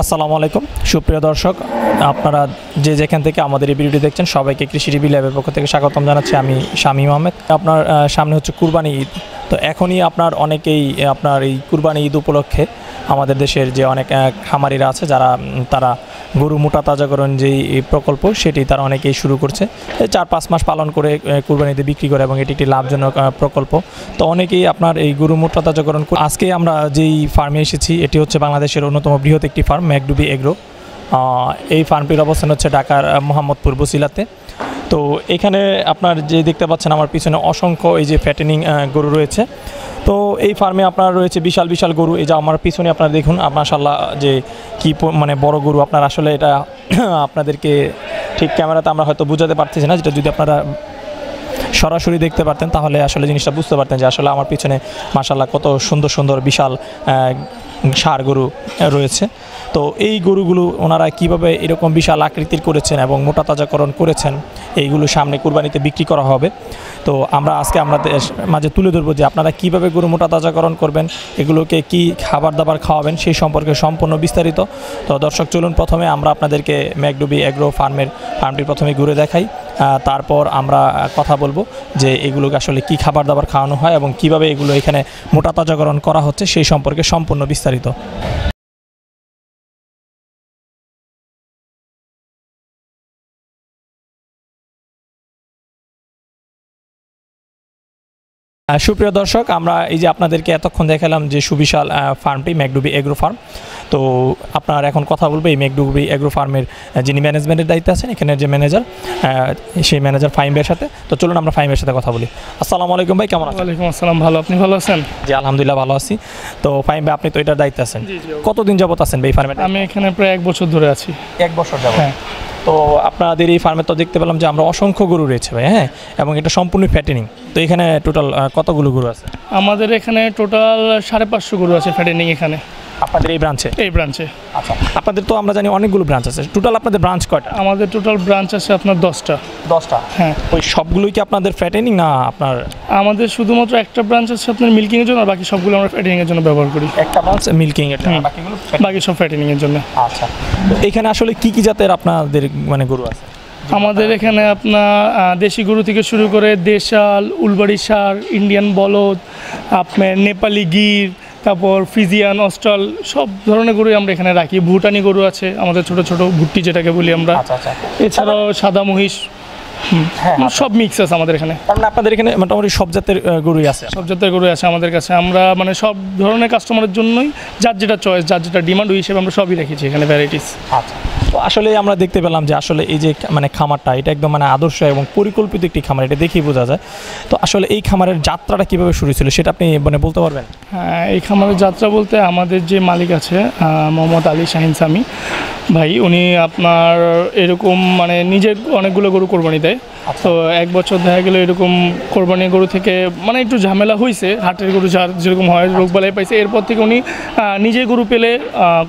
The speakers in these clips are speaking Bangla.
আসসালামু আলাইকুম। সুপ্রিয় দর্শক, আপনারা যে যেখান থেকে আমাদের এই ভিডিওটি দেখছেন, সবাইকে কৃষি টিভি ল্যাবের পক্ষ থেকে স্বাগতম জানাচ্ছি। আমি শামীম আহমেদ। আপনার সামনে হচ্ছে কুরবানি ঈদ। তো এখনই আপনার অনেকেই, আপনার এই কুরবানি ঈদ উপলক্ষে আমাদের দেশের যে অনেক খামারিরা আছে, যারা তারা গরু মোটা তাজাকরণ যেই প্রকল্প, সেটি তারা অনেকেই শুরু করছে। চার পাঁচ মাস পালন করে কুরবানিতে বিক্রি করে এবং এটি একটি লাভজনক প্রকল্প। তো অনেকেই আপনার এই গরু মোটা তাজাকরণ করে- আজকে আমরা যেই ফার্মে এসেছি, এটি হচ্ছে বাংলাদেশের অন্যতম বৃহৎ একটি ফার্ম, ম্যাকডুবি এগ্রো। এই ফার্মটির অবস্থান হচ্ছে ঢাকার মোহাম্মদপুর বসিলাতে। তো এখানে আপনার যে দেখতে পাচ্ছেন, আমার পিছনে অসংখ্য এই যে ফ্যাটেনিং গরু রয়েছে। তো এই ফার্মে আপনার রয়েছে বিশাল বিশাল গরু। এই যে আমার পিছনে আপনারা দেখুন মাশাল্লাহ যে কি মানে বড় গরু। আপনার আসলে এটা আপনাদেরকে ঠিক ক্যামেরাতে আমরা হয়তো বোঝাতে পারতেছি না, যেটা যদি আপনারা সরাসরি দেখতে পারতেন, তাহলে আসলে জিনিসটা বুঝতে পারতেন যে আসলে আমার পিছনে মাশাল্লাহ কত সুন্দর সুন্দর, বিশাল সার গরু রয়েছে। তো এই গরুগুলো ওনারা কীভাবে এরকম বিশাল আকৃতির করেছেন এবং মোটা তাজাকরণ করেছেন, এইগুলো সামনে কুরবানিতে বিক্রি করা হবে। তো আমরা আজকে আমাদের মাঝে তুলে ধরবো যে আপনারা কীভাবে গরু মোটা তাজাকরণ করবেন, এগুলোকে কি খাবার দাবার খাওয়াবেন সেই সম্পর্কে সম্পূর্ণ বিস্তারিত। তো দর্শক, চলুন প্রথমে আমরা আপনাদেরকে ম্যাকডুবি অ্যাগ্রো ফার্মের, ফার্মটি প্রথমে ঘুরে দেখাই। তারপর আমরা কথা বলব যে এগুলোকে আসলে কি খাবার দাবার খাওয়ানো হয় এবং কীভাবে এগুলো এখানে মোটা তাজাকরণ করা হচ্ছে সেই সম্পর্কে সম্পূর্ণ বিস্তারিত। সুপ্রিয় দর্শক আমরা এই যে আপনাদেরকে এতক্ষণ দেখালাম যে সুবিশাল ফার্মটি ম্যাকডুবি এগ্রো ফার্ম। তো আপনার এখন কথা বলব এই ম্যাকডুবি এগ্রো ফার্মের যিনি ম্যানেজমেন্টের দায়িত্বে আছেন এখানের যে ম্যানেজার সেই ম্যানেজার ফাইমের সাথে। তো চলুন আমরা ফাইমের সাথে কথা বলি। আসসালামু আলাইকুম ভাই কেমন আছেন? ওয়ালাইকুম আসসালাম ভালো। আপনি ভালো আছেন? জি আলহামদুলিল্লাহ ভালো আছি। তো ফাইম ভাই আপনি তো এটার দায়িত্বে আছেন। কতদিন যাবত আছেন ভাই এই ফার্মে আমি এখানে প্রায় এক বছর ধরে আছি। এক বছর যাবত। হ্যাঁ। তো আপনাদের এই ফার্মে তো দেখতে পেলাম যে আমরা অসংখ্য গরু রয়েছে ভাই হ্যাঁ? এবং এটা সম্পূর্ণ ফ্যাটেনিং তো এখানে টোটাল কতগুলো গরু আছে? আমাদের এখানে টোটাল সাড়ে পাঁচশো গরু আছে ফ্যাটেনিং এখানে। আপনাদের এই ব্রাঞ্চে এই ব্রাঞ্চে আচ্ছা আপনাদের তো আমরা জানি অনেকগুলো ব্রাঞ্চ আছে। টোটাল আপনাদের ব্রাঞ্চ কয়টা? আমাদের টোটাল ব্রাঞ্চ আছে আপনার দশটা। দশটা? হ্যাঁ। ওই সবগুলোই কি আপনাদের ফ্যাটেনিং না আপনার আমাদের শুধুমাত্র একটা ব্রাঞ্চ আছে আপনার মিল্কিংয়ের জন্য আর বাকি সবগুলো আমরা ফ্যাটেনিংয়ের জন্য ব্যবহার করি। একটা ব্রাঞ্চ মিল্কিং এর জন্য, বাকিগুলো বাকি সব ফ্যাটেনিংয়ের জন্য। আচ্ছা তো এখানে আসলে কি কি জাতের আপনাদের মানে গরু আছে? আমাদের এখানে আপনার দেশি গরু থেকে শুরু করে দেশাল উলবাড়ি সার ইন্ডিয়ান বলদ আপনার নেপালি গির তারপর ফিজিয়ান অস্ট্রাল সব ধরনের গরুই আমরা এখানে রাখি। ভুটানি গরু আছে আমাদের ছোট ছোট ভুট্টি যেটাকে বলি আমরা। আচ্ছা আচ্ছা। এছাড়াও সাদা মহিষ হ্যাঁ, মানে সব মিক্স আছে আমাদের এখানে। মানে আপনাদের এখানে মোটামুটি সব জাতের গরুই আছে। সব জাতের গরুই আছে আমাদের কাছে। আমরা মানে সব ধরনের কাস্টমারের জন্যই যার যেটা চয়েস যার যেটা ডিমান্ড ওই হিসেবে আমরা সবই রেখেছি এখানে ভ্যারাইটিস আচ্ছা। তো আসলে আমরা দেখতে পেলাম যে আসলে এই যে মানে খামারটা এটা একদম মানে আদর্শ এবং পরিকল্পিত একটি খামার এটা দেখেই বোঝা যায়। তো আসলে এই খামারের যাত্রাটা কীভাবে শুরু ছিল সেটা আপনি মানে বলতে পারবেন? হ্যাঁ এই খামারের যাত্রা বলতে আমাদের যে মালিক আছে মোহাম্মদ আলী শাহিন সামি ভাই উনি আপনার এরকম মানে নিজের অনেকগুলো গরু কোরবানি দেয়। তো এক বছর দেখা গেলো এরকম কোরবানি গরু থেকে মানে একটু ঝামেলা হয়েছে হাটের গরু যার যেরকম হয় রোগ বালাই পাইছে এরপর থেকে উনি নিজে গরু পেলে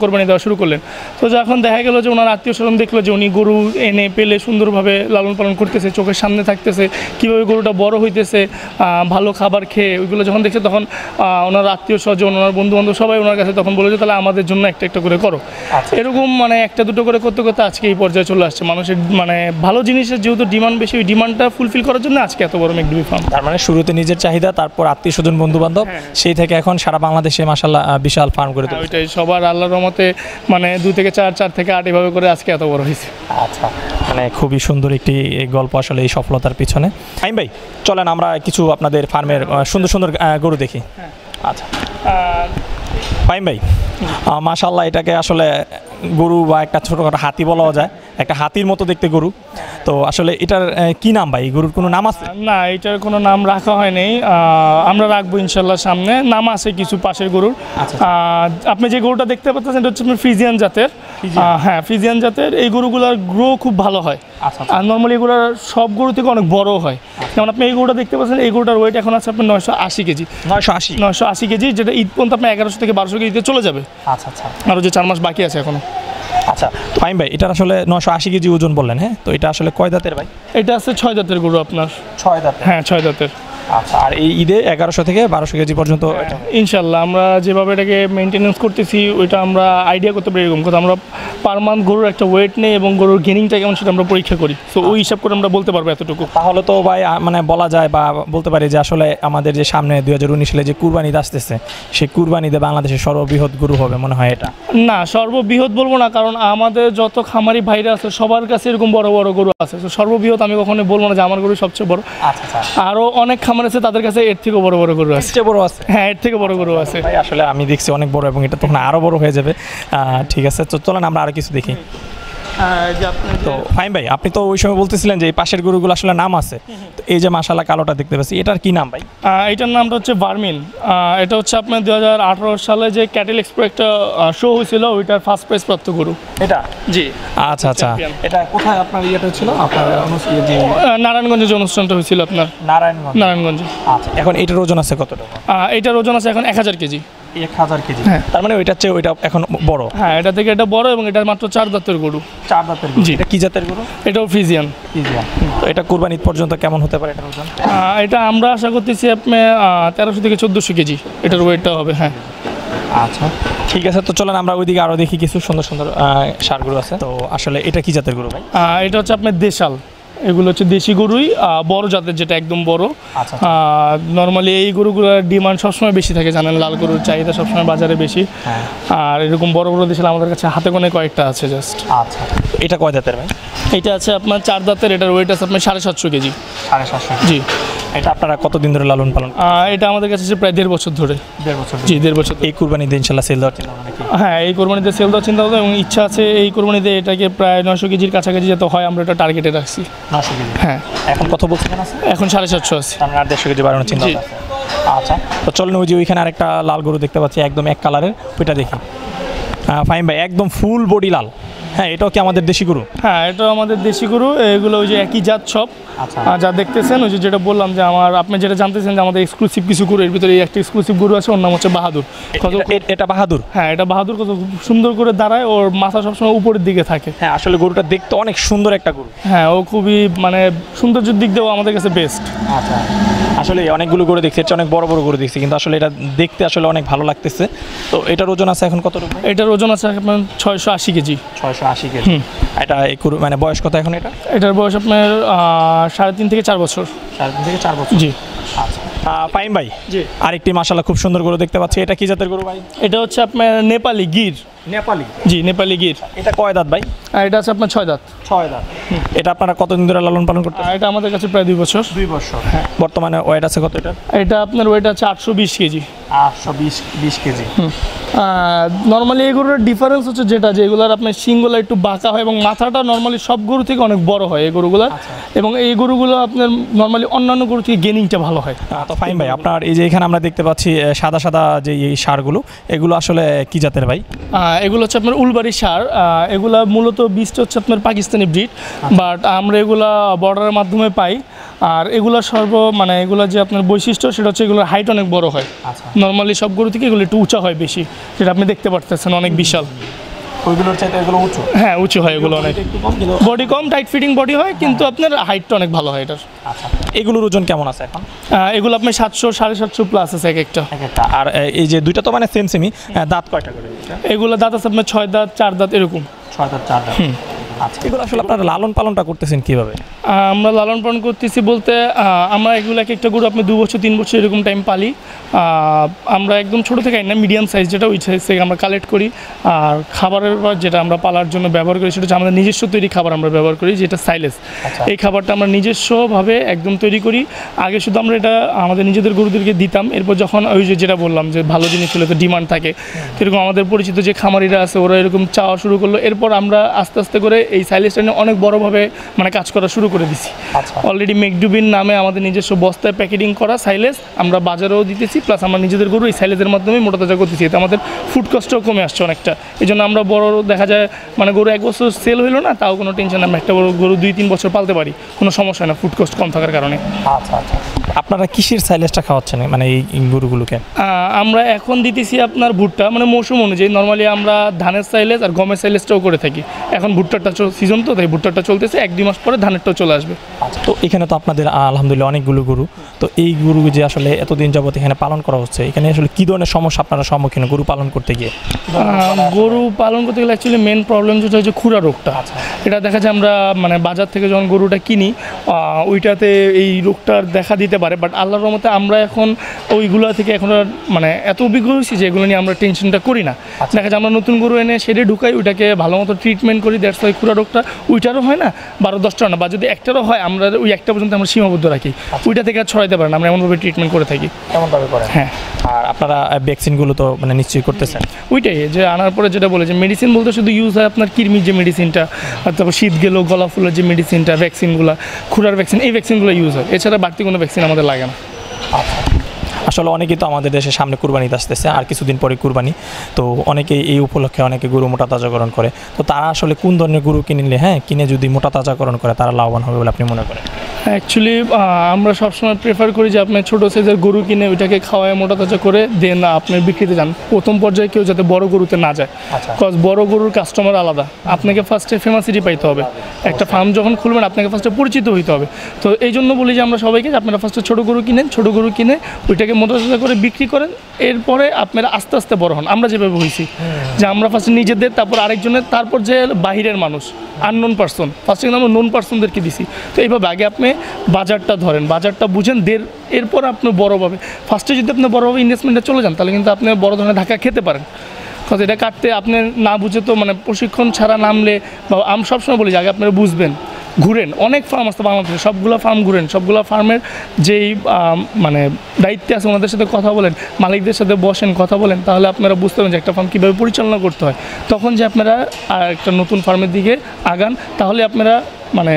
কোরবানি দেওয়া শুরু করলেন। তো যখন দেখা গেলো যে ওনার আত্মীয় স্বজন দেখল যে উনি গরু এনে পেলে সুন্দরভাবে লালন পালন করতেছে চোখের সামনে থাকতেছে কীভাবে গরুটা বড় হইতেছে ভালো খাবার খেয়ে ওইগুলো যখন দেখছে তখন ওনার আত্মীয় স্বজন ওনার বন্ধু বান্ধব সবাই ওনার কাছে তখন বলে যে তাহলে আমাদের জন্য একটা একটা করে করো আচ্ছা। এরকম মানে একটা দুটো করে করতে করতে আজকে এই পর্যায়ে চলে আসছে মানুষের মানে ভালো জিনিসের যেহেতু ডিমান্ড বেশি ওই ডিমান্ডটা ফুলফিল করার জন্য আজকে এত বড় মেকডুবি ফার্ম তার মানে শুরুতে নিজের চাহিদা তারপর আত্মীয় স্বজন বন্ধু বান্ধব হ্যাঁ। সেই থেকে এখন সারা বাংলাদেশে মাসাল্লাহ বিশাল ফার্ম করে তুলেছে ওইটাই সবার আল্লাহর রহমতে মানে দু থেকে চার চার থেকে আট এভাবে করে আজকে এত বড় হয়েছে। আচ্ছা মানে খুবই সুন্দর একটি গল্প আসলে এই সফলতার পিছনে। আইম ভাই চলেন আমরা কিছু আপনাদের ফার্মের সুন্দর সুন্দর গরু দেখি। আচ্ছা। আর ফাইম ভাই মাশাল্লাহ এটাকে আসলে গরু বা একটা ছোটোখাটো হাতি বলাও যায়। একটা হাতির মতো দেখতে গরু। তো আসলে এটার কি নাম ভাই? গরুর কোনো নাম আছে? না এটার কোনো নাম রাখা হয়নি। আমরা রাখব ইনশাল্লাহ সামনে। নাম আছে কিছু পাশের গরুর। আচ্ছা। আপনি যে গরুটা দেখতে পাচ্ছেন এটা হচ্ছে ফ্রিজিয়ান জাতের। হ্যাঁ ফ্রিজিয়ান জাতের। এই গরুগুলোর গ্রো খুব ভালো হয়। আচ্ছা আর নর্মালি এগুলোর সব গরু থেকে অনেক বড় হয়। যেমন আপনি এই গরুটা দেখতে পাচ্ছেন এই গরুটার ওয়েট এখন আছে আপনার নয়শো আশি কেজি। নয়শো আশি? নয়শো আশি কেজি যেটা ঈদ পর্যন্ত আপনার এগারোশো থেকে বারোশো কেজিতে চলে যাবে। আচ্ছা আচ্ছা। আরও যে চার মাস বাকি আছে এখনও। আচ্ছা ফাইম ভাই এটা আসলে নশো আশি কেজি ওজন বললেন হ্যাঁ? তো এটা আসলে কয় দাঁতের ভাই? এটা আছে ছয় জাতের গরু আপনার। ছয় দাঁতের। হ্যাঁ ছয় জাতের আচ্ছা আর এই ঈদে এগারোশো থেকে বারোশো কেজি পর্যন্ত ইনশাল্লাহ আমরা যেভাবে এটাকে মেনটেনেন্স করতেছি ওইটা আমরা আইডিয়া করতে পারি এরকম। কথা আমরা পার মান্থ গরুর একটা ওয়েট নেই এবং গরুর গেনিংটা কেমন সেটা আমরা পরীক্ষা করি। তো ওই হিসাব করে আমরা বলতে পারব এতটুকু। তাহলে তো ভাই মানে বলা যায় বা বলতে পারি যে আসলে আমাদের যে সামনে দুই হাজার উনিশ সালে যে কুরবানি আসতেছে সেই কুরবানিতে বাংলাদেশের সর্ববৃহৎ গরু হবে মনে হয় এটা? না সর্ববৃহৎ বলব না কারণ আমাদের যত খামারি ভাইরা আছে সবার কাছে এরকম বড় বড় গরু আছে। তো সর্ববৃহৎ আমি কখনো বলব না যে আমার গরু সবচেয়ে বড়। আচ্ছা আচ্ছা। আরও অনেক খামার আছে তাদের কাছে এর থেকে বড় বড় গরু আছে। বড় আছে? হ্যাঁ এর থেকে বড় গরু আছে। আসলে আমি দেখছি অনেক বড় এবং এটা তখন আরও বড় হয়ে যাবে। ঠিক আছে তো চলেন আমরা আরও কিছু দেখি। তো ফাইন ভাই আপনি তো ওই সময় বলতেছিলেন যে এই পাশের গরুগুলো আসলে নাম আছে। তো এই যে মাশাল্লাহ কালোটা দেখতে পাচ্ছি এটার কি নাম ভাই? এটার নামটা হচ্ছে ভার্মিন আহ, এটা হচ্ছে আপনার দু হাজার আঠারো সালে যে ক্যাটেল এক্সপো একটা শো হয়েছিল ওইটার ফার্স্ট প্রাইজ প্রাপ্ত গরু। এটা? জি। আচ্ছা আচ্ছা। এটা কোথায় আপনার ইয়েটা ছিল? আপনার নারায়ণগঞ্জে যে অনুষ্ঠানটা হয়েছিল আপনার। নারায়ণগঞ্জ। নারায়ণগঞ্জে। আচ্ছা এখন এটার ওজন আছে কতটুকু আহ, এটার ওজন আছে এখন এক হাজার কেজি। এক হাজার কেজি। হ্যাঁ। তার মানে চেয়ে ওইটা এখন বড়? হ্যাঁ এটা থেকে এটা বড় এবং এটা মাত্র চার দাঁতের গরু। চার দাঁতের গরু। জি। এটা কি জাতের গরু? এটাও ফিজিয়ান। তো এটা পর্যন্ত কেমন হতে পারে ওজন? এটা আমরা আশা করতেছি আপনি তেরোশো থেকে চোদ্দোশো কেজি। এটার ওয়েটটা হবে হ্যাঁ। আচ্ছা। ঠিক আছে তো চলেন আমরা ওইদিকে আরও দেখি কিছু সুন্দর সুন্দর সারগুলো আছে। তো আসলে এটা কি জাতের গরু ভাই? এটা হচ্ছে আপনার দেশাল। এগুলো হচ্ছে দেশি গরুই বড় জাতের যেটা একদম বড়। আচ্ছা নর্মালি এই গরুগুলোর ডিমান্ড সবসময় বেশি থাকে জানেন লাল গরুর চাহিদা সবসময় বাজারে বেশি। হ্যাঁ। আর এরকম বড় বড় দেশে আমাদের কাছে হাতে কোণে কয়েকটা আছে জাস্ট আচ্ছা এটা কয় দাঁতের ভাই? এটা আছে আপনার চার দাঁতের এটার ওয়েট আছে আপনার সাড়ে সাতশো কেজি। সাড়ে সাতশো জি। এটা আপনারা কতদিন ধরে লালন পালন এটা আমাদের কাছে আছে প্রায় দেড় বছর ধরে। দেড় বছর জি দেড় বছর এই কুরবানি দিন ইনশাল্লাহ সেল দেওয়ার চিন্তা হ্যাঁ এই কোরবানিতে সেল দেওয়ার চিন্তা ভাবনা এবং ইচ্ছা আছে এই কোরবানিতে এটাকে প্রায় নশো কেজির কাছাকাছি যাতে হয় আমরা এটা টার্গেটে রাখছি। কেজি? হ্যাঁ। এখন কত বলছিলেন এখন সাড়ে সাতশো আছে। মানে আর দেড়শো কেজি বাড়ানোর চিন্তা। আচ্ছা তো চলেন ওই যে ওইখানে আরেকটা লাল গরু দেখতে পাচ্ছি একদম এক কালারের ওইটা দেখি। ফাইন ভাই একদম ফুল বডি লাল। হ্যাঁ এটাও কি আমাদের দেশি গরু? হ্যাঁ এটাও আমাদের দেশি গরু। এগুলো ওই যে একই জাত সব। আচ্ছা। আর যা দেখতেছেন ওই যে যেটা বললাম যে আমার আপনি যেটা জানতেছেন যে আমাদের এক্সক্লুসিভ কিছু গরু এর ভিতরে একটা এক্সক্লুসিভ গরু আছে ওর নাম হচ্ছে বাহাদুর। কত এটা- বাহাদুর? হ্যাঁ এটা বাহাদুর কত সুন্দর করে দাঁড়ায় ওর মাথা সবসময় উপরের দিকে থাকে। হ্যাঁ আসলে গরুটা দেখতে অনেক সুন্দর একটা গরু। হ্যাঁ ও খুবই মানে সৌন্দর্যের দিক দিয়েও আমাদের কাছে বেস্ট আচ্ছা। আসলে অনেকগুলো গরু দেখছি এটা অনেক বড় বড় গরু দেখছি কিন্তু আসলে এটা দেখতে আসলে অনেক ভালো লাগতেছে। তো এটার ওজন আছে এখন কত এটার ওজন আছে আপনার ছয়শো আশি কেজি। ছয়শো আশি কেজি। এটা মানে বয়স কত এখন এটা? এটার বয়স আপনার সাড়ে তিন থেকে চার বছর। চার দিন থেকে চার বছর। জি। আচ্ছা। ফাইন ভাই জি। আরেকটি মাসাল্লাহ খুব সুন্দর গরু দেখতে পাচ্ছি। এটা কি জাতের গরু ভাই? এটা হচ্ছে আপনার নেপালি গির। নেপালি। জি নেপালি গির। এটা কয় দাঁত ভাই? আর এটা আছে আপনার ছয় দাঁত। ছয় দাঁত। এটা আপনারা কতদিন ধরে লালন পালন করতে এটা আমাদের কাছে প্রায় দুই বছর। দুই বছর। বর্তমানে ওয়েট আছে কত এটা এটা আপনার ওয়েট আছে আটশো বিশ কেজি। আটশো বিশ বিশ কেজি। নর্মালি এগুলোর ডিফারেন্স হচ্ছে যেটা যে এগুলোর আপনার শিংগুলো একটু বাঁকা হয় এবং মাথাটা নর্মালি সব গরু থেকে অনেক বড় হয় এই গরুগুলোর এবং এই গরুগুলো আপনার নর্মালি অন্যান্য গরু থেকে গেনিংটা ভালো হয়। তো ফাইন ভাই আপনার এই যে এখানে আমরা দেখতে পাচ্ছি সাদা সাদা যে এই সারগুলো এগুলো আসলে কি জাতের ভাই? এগুলো হচ্ছে আপনার উলবাড়ি সার। এগুলা মূলত বীজটা হচ্ছে আপনার পাকিস্তানি ব্রিড বাট আমরা এগুলা বর্ডারের মাধ্যমে পাই। আর এগুলা সর্ব মানে এগুলা যে আপনার বৈশিষ্ট্য সেটা হচ্ছে এগুলোর হাইট অনেক বড় হয়। আচ্ছা। নর্মালি সব গরু থেকে এগুলো একটু উঁচা হয় বেশি যেটা আপনি দেখতে পারতেছেন অনেক বিশাল। ওইগুলোর চাইতে এগুলো উঁচু? হ্যাঁ উঁচু হয় এগুলো অনেক। বডি কম টাইট ফিটিং বডি হয় কিন্তু আপনার হাইটটা অনেক ভালো হয় এটার। আচ্ছা এগুলোর ওজন কেমন আছে এখন? এগুলো আপনার সাতশো সাড়ে সাতশো প্লাস আছে এক একটা। আর এই যে দুইটা তো মানে সেম সেমই দাঁত কয়টা করে এগুলো দাঁত আছে আপনার ছয় দাঁত চার দাঁত এরকম। ছয় দাঁত চার দাঁত। আচ্ছা এগুলো আসলে আপনারা লালন পালনটা করতেছেন কীভাবে? আমরা লালন পালন করতেছি বলতে আমরা এগুলো এক একটা গরু আপনি দু বছর তিন বছর এরকম টাইম পালি। আমরা একদম ছোটো থেকে না মিডিয়াম সাইজ যেটা ওই সাইজ থেকে আমরা কালেক্ট করি। আর খাবারের পর যেটা আমরা পালার জন্য ব্যবহার করি সেটা হচ্ছে আমাদের নিজস্ব তৈরি খাবার আমরা ব্যবহার করি যেটা সাইলেস আচ্ছা। এই খাবারটা আমরা নিজস্বভাবে একদম তৈরি করি। আগে শুধু আমরা এটা আমাদের নিজেদের গরুদেরকে দিতাম। এরপর যখন ওই যে যেটা বললাম যে ভালো জিনিস হলে তো ডিমান্ড থাকে। তো এরকম আমাদের পরিচিত যে খামারিরা আছে ওরা এরকম চাওয়া শুরু করল। এরপর আমরা আস্তে আস্তে করে এই সাইলেসটা নিয়ে অনেক বড়োভাবে মানে কাজ করা শুরু করে দিছি। আচ্ছা। অলরেডি মেকডুবিন নামে আমাদের নিজস্ব বস্তায় প্যাকেটিং করা সাইলেস আমরা বাজারেও দিতেছি প্লাস আমরা নিজেদের গরু এই সাইলেজের মাধ্যমে মোটা তাজা করতেছি। এতে আমাদের ফুড কস্টও কমে আসছে অনেকটা। এই জন্য আমরা বড় দেখা যায় মানে গরু এক বছর সেল হইল না তাও কোনো টেনশন আমরা একটা বড় গরু দুই তিন বছর পালতে পারি। কোনো সমস্যা হয় না ফুড কস্ট কম থাকার কারণে। আচ্ছা আচ্ছা। আপনারা কিসের সাইলেসটা খাওয়াচ্ছেন মানে এই গরুগুলোকে? আমরা এখন দিতেছি আপনার ভুট্টা মানে মৌসুম অনুযায়ী। নর্মালি আমরা ধানের সাইলেজ আর গমের সাইলেজটাও করে থাকি। এখন ভুট্টাটা সিজন তো তাই ভুট্টাটা চলতেছে এক দুই মাস পরে ধানেরটাও চলে আসবে। তো এখানে তো আপনাদের আলহামদুলিল্লাহ অনেকগুলো গরু। তো এই গরু যে আসলে এতদিন যাবত এখানে পালন করা হচ্ছে এখানে আসলে কী ধরনের সমস্যা আপনারা সম্মুখীন গরু পালন করতে গিয়ে? গরু পালন করতে গেলে অ্যাকচুয়ালি মেন প্রবলেম যেটা হচ্ছে খুরা রোগটা। এটা দেখা যায় আমরা মানে বাজার থেকে যখন গরুটা কিনি ওইটাতে এই রোগটার দেখা দিতে পারে বাট আল্লাহর মতে আমরা এখন ওইগুলো থেকে এখন আর মানে এত অভিজ্ঞ হয়েছি যে এগুলো নিয়ে আমরা টেনশনটা করি না। দেখা যায় আমরা নতুন গরু এনে সেরে ঢুকাই ওইটাকে ভালো মতো ট্রিটমেন্ট করি দ্যাটস ওই খুরা রোগটা ওইটারও হয় না বারো দশটারও না। বা যদি একটারও হয় আমরা ওই একটা পর্যন্ত আমরা সীমাবদ্ধ রাখি। ওইটা থেকে আর ছড়াইতে পারেন না আমরা এমনভাবে ট্রিটমেন্ট করে থাকি। কেমনভাবে করেন? হ্যাঁ। আর আপনারা ভ্যাকসিনগুলো তো মানে নিশ্চয়ই করতেছেন। ওইটাই যে আনার পরে যেটা বলে যে মেডিসিন বলতে শুধু ইউজ হয় আপনার কিরমির যে মেডিসিনটা আর তারপর শীত গেলো গলা ফুলের যে মেডিসিনটা ভ্যাকসিনগুলো খুরার ভ্যাকসিন এই ভ্যাকসিনগুলো ইউজ হয়। এছাড়া বাড়তি কোনো ভ্যাকসিন আমাদের লাগে না। আসলে অনেকেই তো আমাদের দেশের সামনে কুরবানিতে আসতেছে, আর কিছুদিন পরে কুরবানি। তো অনেকে এই উপলক্ষে অনেকে গরু মোটা তাজাকরণ করে। তো তারা আসলে কোন ধরনের গরু কিনলে হ্যাঁ কিনে যদি মোটা তাজাকরণ করে, তারা লাভবান হবে বলে আপনি মনে করেন? অ্যাকচুয়ালি আমরা সবসময় প্রেফার করি যে আপনি ছোটো সাইজের গরু কিনে ওইটাকে খাওয়ায় মোটা তাজা করে দেন আপনি বিক্রিতে যান। প্রথম পর্যায়ে কেউ যাতে বড় গরুতে না যায়। আচ্ছা। কজ বড় গরুর কাস্টমার আলাদা। আপনাকে ফার্স্টে ফেমাসিটি পাইতে হবে। একটা ফার্ম যখন খুলবেন আপনাকে ফার্স্টে পরিচিত হইতে হবে। তো এই জন্য বলি যে আমরা সবাইকে যে আপনারা ফার্স্টে ছোটো গরু কিনেন ছোটো গরু কিনে ওইটাকে মোটা তাজা করে বিক্রি করেন। এরপরে আপনারা আস্তে আস্তে বড় হন। আমরা যেভাবে হয়েছি যে আমরা ফার্স্টে নিজেদের তারপর আরেকজনের তারপর যে বাহিরের মানুষ আননোন পার্সন ফার্স্টে কিন্তু আমরা নোন পার্সনদেরকে দিছি। তো এইভাবে আগে আপনি বাজারটা ধরেন, বাজারটা বুঝেন দের এরপর আপনি বড়োভাবে ফার্স্টে যদি আপনি বড়োভাবে ইনভেস্টমেন্টে চলে যান, তাহলে কিন্তু আপনি বড় ধরনের ধাক্কা খেতে পারেন। কারণ এটা কাটতে আপনি না বুঝে তো মানে প্রশিক্ষণ ছাড়া নামলে বা আমি সবসময় বলি যে আগে আপনারা বুঝবেন, ঘুরেন। অনেক ফার্ম আছে বাংলাদেশে, সবগুলো ফার্ম ঘুরেন। সবগুলো ফার্মের যেই মানে দায়িত্বে আছে ওনাদের সাথে কথা বলেন, মালিকদের সাথে বসেন, কথা বলেন, তাহলে আপনারা বুঝতে পারেন যে একটা ফার্ম কীভাবে পরিচালনা করতে হয়। তখন যে আপনারা একটা নতুন ফার্মের দিকে আগান, তাহলে আপনারা মানে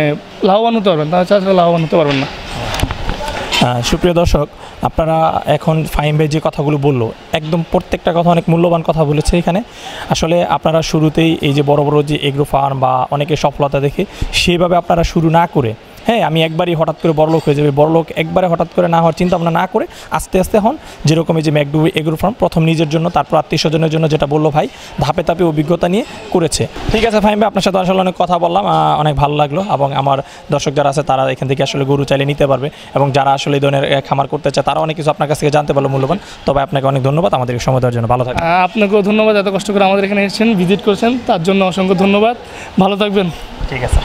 লাভবান হতে পারবেন তাছাড়া লাভবান হতে পারবেন না। সুপ্রিয় দর্শক, আপনারা এখন ফাইম ভাই যে কথাগুলো বলল, একদম প্রত্যেকটা কথা অনেক মূল্যবান কথা বলেছে এখানে। আসলে আপনারা শুরুতেই এই যে বড় বড় যে এগ্রো ফার্ম বা অনেকে সফলতা দেখে, সেভাবে আপনারা শুরু না করে হ্যাঁ আমি একবারই হঠাৎ করে বড়লোক হয়ে যাবে। বড়লোক একবারে হঠাৎ করে না হওয়ার চিন্তা ভাবনা না করে আস্তে আস্তে হন। যেরকম এই যে ম্যাকডু এগ্রো ফার্ম প্রথম নিজের জন্য তারপর আত্মীয় স্বজনের জন্য যেটা বলল ভাই ধাপে ধাপে অভিজ্ঞতা নিয়ে করেছে। ঠিক আছে ভাই আপনার সাথে আসলে অনেক কথা বললাম অনেক ভালো লাগল এবং আমার দর্শক যারা আছে তারা এখান থেকে আসলে গরু চাইলে নিতে পারবে এবং যারা আসলে এই ধরনের খামার করতে চায় তারা অনেক কিছু আপনার কাছ থেকে জানতে পারল মূল্যবান। তবে আপনাকে অনেক ধন্যবাদ আমাদেরকে সময় দেওয়ার জন্য। ভালো থাকবেন। আপনাকেও ধন্যবাদ এত কষ্ট করে আমাদের এখানে এসেছেন ভিজিট করেছেন তার জন্য অসংখ্য ধন্যবাদ। ভালো থাকবেন। ঠিক আছে।